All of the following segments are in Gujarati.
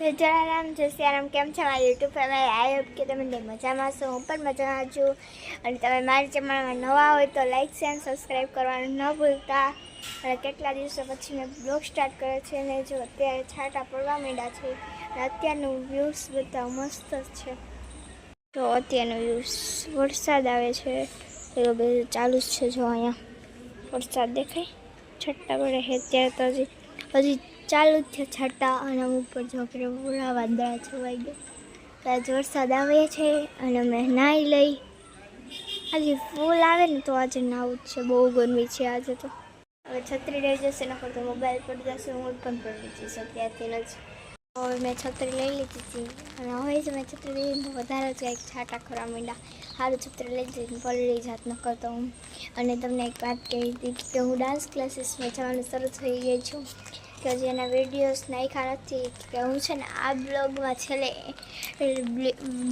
જય જલારામ જય કેમ છો મારા યુટ્યુબ ફેમિલી? આઈ હોપ કે તમે મજામાં છો. હું પણ મજામાં છું. અને તમે મારી ચેનલમાં નવા હોય તો લાઇક શેર સબસ્ક્રાઈબ કરવાનું ન ભૂલતા. અને કેટલા દિવસો પછી મેં બ્લોગ સ્ટાર્ટ કર્યો છે અને જો અત્યારે છાંટા પડવા માંડ્યા છે. અને અત્યારનું વ્યૂઝ બધા મસ્ત છે. તો અત્યારનું વ્યૂઝ વરસાદ આવે છે. એવું બધું ચાલુ જ છે જો અહીંયા. વરસાદ દેખાય. છટ્ટા પડે છે. અત્યારે તો હજી હજી ચાલુ જ છે છટ્ટા અને અમુક પર છોકરે પૂરા વાદળા છવાઈ ગયા. તો આજ વરસાદ આવે છે અને અમે નાહી લઈ. આજે ફૂલ આવે ને તો આજે નાવું જ છે. બહુ ગરમી છે આજે તો. હવે છત્રી રહી જશે, નકર તો મોબાઈલ પડી જશે. હું પણ પડી જઈશ અત્યારથી જ હવે મેં છત્રી લઈ લીધી હતી. અને હવે જ મેં છત્રી લઈ તો વધારે જ કંઈક છાટા ખરા માંડ્યા સારું છત્રી લઈ જઈને પલળી જાત ન કરતો હું. અને તમને એક વાત કહી હતી કે હું ડાન્સ ક્લાસીસમાં જવાનું શરૂ થઈ ગઈ છું. કે જેના વિડીયોઝ નાખ્યા નથી, કે હું છે ને આ બ્લોગમાં છેલ્લે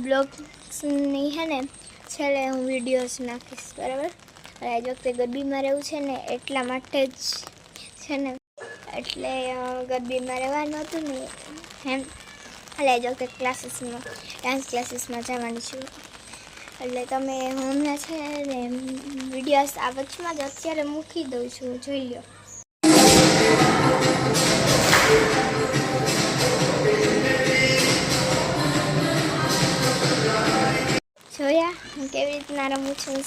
બ્લોગ્સની છે ને, છેલ્લે હું વિડીયોઝ નાખીશ, બરાબર? અને આજ વખતે ગરબીમાં રહેવું છે ને, એટલા માટે જ છે ને, એટલે ગરબીમાં રહેવાનું હતું ને, એમ. એટલે આજ વખતે ક્લાસીસમાં ડાન્સ ક્લાસીસમાં જવાની છું. એટલે તમે હું છે ને વિડીયોઝ આ વચમાં જ અત્યારે મૂકી દઉં છું, જોઈ લો કેવી રીતના રમું છું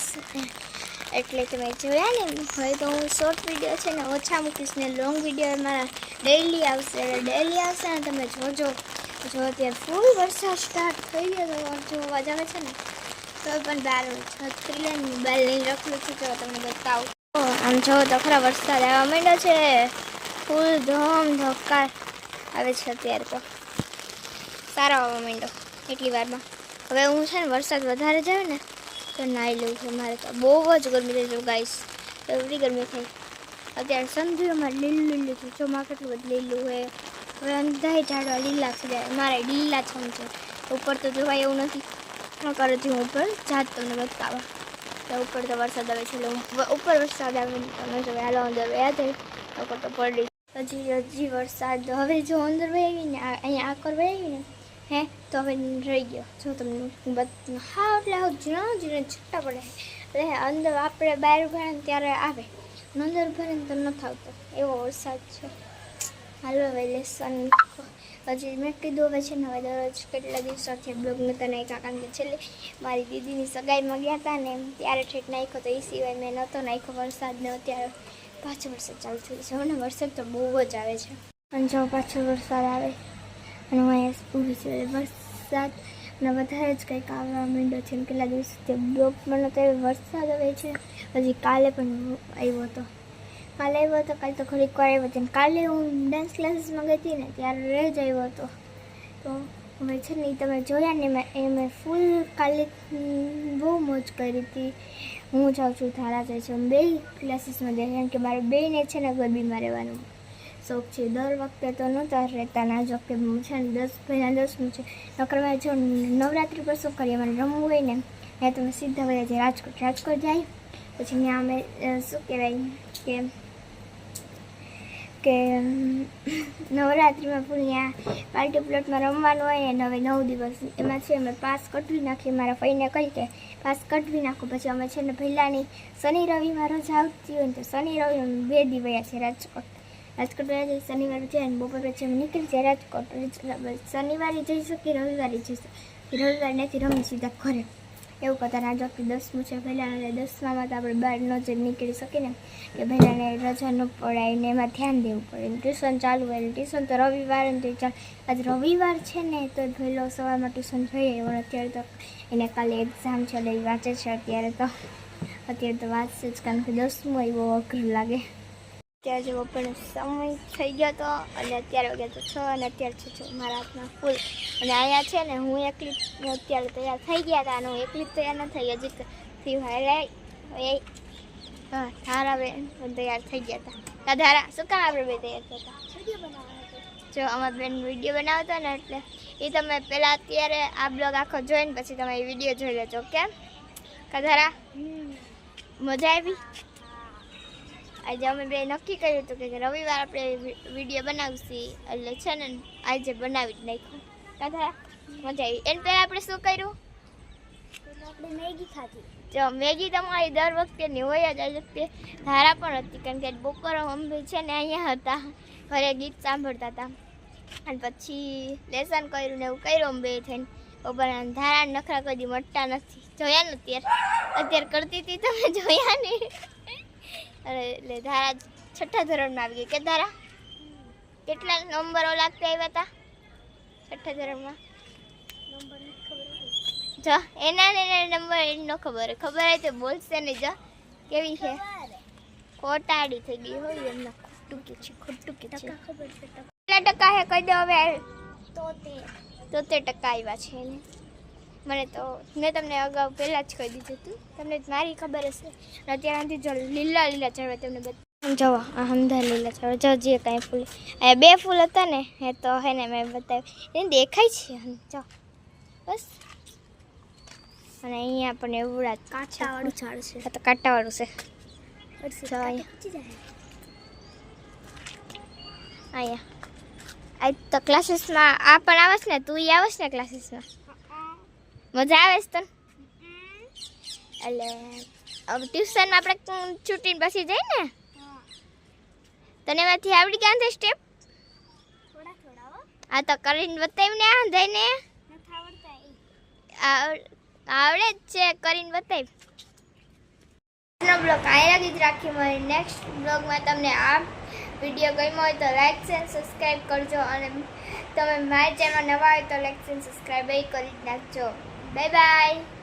એટલે તમે જોયા ને હવે તો હું શોર્ટ વીડિયો છે ને ઓછા મૂકીશ ને લોંગ વીડિયો મારા ડેઈલી આવશે. એટલે ડેઈલી આવશે ને તમે જોજો. જો અત્યારે ફૂલ વરસાદ સ્ટાર્ટ થઈ ગયો જોવા જો અવાજ આવે છે ને, તો પણ બહાર છત્રી લઈને મોબાઈલ લઈને રખડું છું જો તમને બતાવું. આમ જો તો ખરા વરસાદ આવવા માંડ્યો છે. ફૂલ ધોમ ધોકાર આવે છે અત્યારે તો. સારો આવવા માંડ્યો. એટલી વારમાં. હવે હું છે ને વરસાદ વધારે જાય ને તો નાહી લઉં છું. મારે તો બહુ જ ગરમી થઈ જાય ગાઈસ એવરી ગરમી થઈ. અત્યારે સમજ્યું લીલું લીલું છે. ચોમા કેટલું બધું લીલું હોય હવે અંધાય ઝાડવા લીલા છે. મારે લીલા છમ છે. ઉપર તો જોવાય એવું નથી. ન હજી હું ઉપર જાત તમને બતાવા તો ઉપર તો વરસાદ આવે છે ઉપર વરસાદ આવે તમે જો હાલો અંદર વ્યા થઈ તો તો પડી. હજી હજી વરસાદ. હવે જો અંદર વહી ગઈ ને અહીંયા આકર વહી ગઈ ને હે? તો હવે રહી ગયો. જો તમને હું બત હા એટલે આવું ઝીણા ઝીણા છૂટા પડે. એટલે અંદર આપણે બહાર ઊભા ત્યારે આવે. અંદર ને તો નથી આવતો એવો વરસાદ છે. હાલો હવે લેસન હજી મેં કીધું હવે છે ને, હવે દરરોજ કેટલા દિવસોથી બ્લોગ નહોતા નાખ્યા કારણ કે છેલ્લે મારી દીદીની સગાઈમાં ગયા હતા ને ત્યારે ઠેઠ નાખ્યો તો એ સિવાય મેં નહોતો નાખ્યો વરસાદને અત્યારે પાછો વરસાદ ચાલુ થઈ છે. ને વરસાદ તો બહુ જ આવે છે. અને જો પાછો વરસાદ આવે. અહીંયા ઊભી છું. એટલે વરસાદ અને વધારે જ કંઈક આવવા માંડ્યો છે. એમ કેટલા દિવસથી બ્લોક મને આવ્યો વરસાદ આવે છે. હજી કાલે પણ આવ્યો હતો. કાલે આવ્યો હતો, કાલે તો ઘડીક વાર આવ્યો હતો. કાલે હું ડાન્સ ક્લાસીસમાં ગઈ હતી ને, ત્યારે જ આવ્યો હતો. તો હવે છે ને તમે જોયા ને મેં, એ મેં ફૂલ કાલે બહુ મોજ કરી હતી. હું જાઉં છું ધારા જાય છે બે ક્લાસીસમાં જાય. કારણ કે મારે બેને છે ને ગરબીમાં રહેવાનું. શોખ છે દર વખતે તો નહોતા રહેતા ના જો કે હું છે ને દસ, પહેલાં દસમું છે. નકર મેં જો નવરાત્રિ પર શું કરીએ? મને રમવું હોય ને ત્યાં તમે સીધા વયા જાય રાજકોટ રાજકોટ જાય. પછી ત્યાં અમે શું કહેવાય? કે કે, નવરાત્રિમાં ત્યાં પાર્ટી પ્લોટમાં રમવાનું હોય ને, હવે નવ દિવસ એમાં છે, અમે પાસ કટવી નાખીએ, મારા ફઈને કહી કે પાસ કટવી નાખો. પછી અમે છે ને પહેલાંની શનિ રવિમાં રજા આવતી હોય ને, તો શનિ રવિ બે દિવસ છે રાજકોટ રાજકોટ શનિવારે જાય ને બપોર પછી અમે નીકળી જાય રાજકોટ. શનિવારે જઈ શકીએ રવિવારે જઈ શકીએ રવિવારે નથી રમી સીધા ઘરે. એવું કરતા જો દસમું છે પહેલાં એટલે દસમામાં તો આપણે બહાર ન જ નીકળી શકીએ ને. કે પહેલાંને રજા ન પડાય ને એમાં ધ્યાન દેવું પડે. ટ્યુશન ચાલુ હોય ટ્યુશન તો રવિવારે ને તો ચાલ આજ રવિવાર છે ને તો પહેલો સવારમાં ટ્યુશન જોઈએ પણ અત્યારે તો એને કાલે એક્ઝામ છે એટલે એ વાંચે છે અત્યારે તો. અત્યારે તો વાંચશે જ કારણ કે દસમું એ બહુ અઘરું લાગે. અત્યારે જો બપોરનો સમય થઈ ગયો તો અને અત્યારે વાગ્યા તો છ અને અત્યારે છે છ મારા હાથમાં ફૂલ. અને અહીંયા છે ને હું એકલી અત્યારે તૈયાર થઈ ગયા હતા અને હું એકલી તૈયાર ન થઈ. હજી થી હારે એ હા ધારા બેન તૈયાર થઈ ગયા હતા. કા ધારા શું કામ આપણે બે તૈયાર થયા હતા? જો અમારા બેન વીડિયો બનાવતા ને એટલે એ તમે પહેલાં અત્યારે આ બ્લોગ આખો જોઈને પછી તમે એ વીડિયો જોઈ લેજો કેમ કધારા મજા આવી? આજે અમે બે નક્કી કર્યું હતું કે રવિવાર આપણે વીડિયો બનાવશી. એટલે છે ને આજે બનાવી જ નાખ્યું. કાંધા મજા આવી. એને પહેલાં આપણે શું કર્યું? આપણે મેગી ખાધી. જો મેગી તમારી દર વખતેની હોય જ. આ વખતે ધારા પણ હતી કારણ કે બપોરે મમ્મી છે ને અહીંયા હતા. ઘરે ગીત સાંભળતા હતા. અને પછી લેસન કર્યું ને એવું કર્યું અમે બે થઈને. બપોરે ધારા ને નખરા કદી મટતા નથી. જોયા ને અત્યારે. અત્યારે કરતી હતી તમે જોયા ને અરે એટલે ધારા છઠ્ઠા ધોરણમાં આવી ગઈ. કે ધારા? કેટલા નંબરો લાગતા આવ્યા હતા છઠ્ઠા ધોરણમાં? જો એના ને નંબર એનો ખબર ખબર હોય તો બોલશે ને જો. કેવી છે? કોટાડી થઈ ગઈ હોય એમના ખોટું કે છે ખોટું કે છે. ટકા ખબર છે કેટલા ટકા હે? કહી દો હવે. તોતેર. તોતેર ટકા આવ્યા છે એને. મને તો મેં તમને અગાઉ પહેલાં જ કહી દીધું હતું. તમને મારી ખબર હશે. અને અત્યારથી જો લીલા લીલા ચડવા તમને બધા જવો આ હમધા લીલા ચડવા. જો જે કાંઈ ફૂલ. એ બે ફૂલ હતા ને એ તો હે ને મેં બતાવ્યું. એને દેખાય છે જો. બસ. અને અહીંયા પણ એવડા કાંટાવાળું ઝાડ છે. આ તો કાંટાવાળું છે. અહીંયા. અહીંયા. આ તો ક્લાસીસમાં આ પણ આવે છે ને તું આવે છે ને ક્લાસીસમાં મજા આવે છે તને? એટલે ટ્યુશનમાં આપણે છૂટીને પછી જઈએ ને? તને એમાંથી આવડી ગયા છે સ્ટેપ આ તો કરીને બતાવીને આ જઈને. આવડે જ છે કરીને બતાવી. આજનો બ્લોગ આયા જ રાખી મળી નેક્સ્ટ બ્લોગમાં તમને આ વીડિયો ગમ્યો હોય તો લાઇક છે સબસ્ક્રાઈબ કરજો. અને તમે મારી ચેનલ નવા હોય તો લાઇક છે સબસ્ક્રાઈબ કરી નાખજો. Bye bye.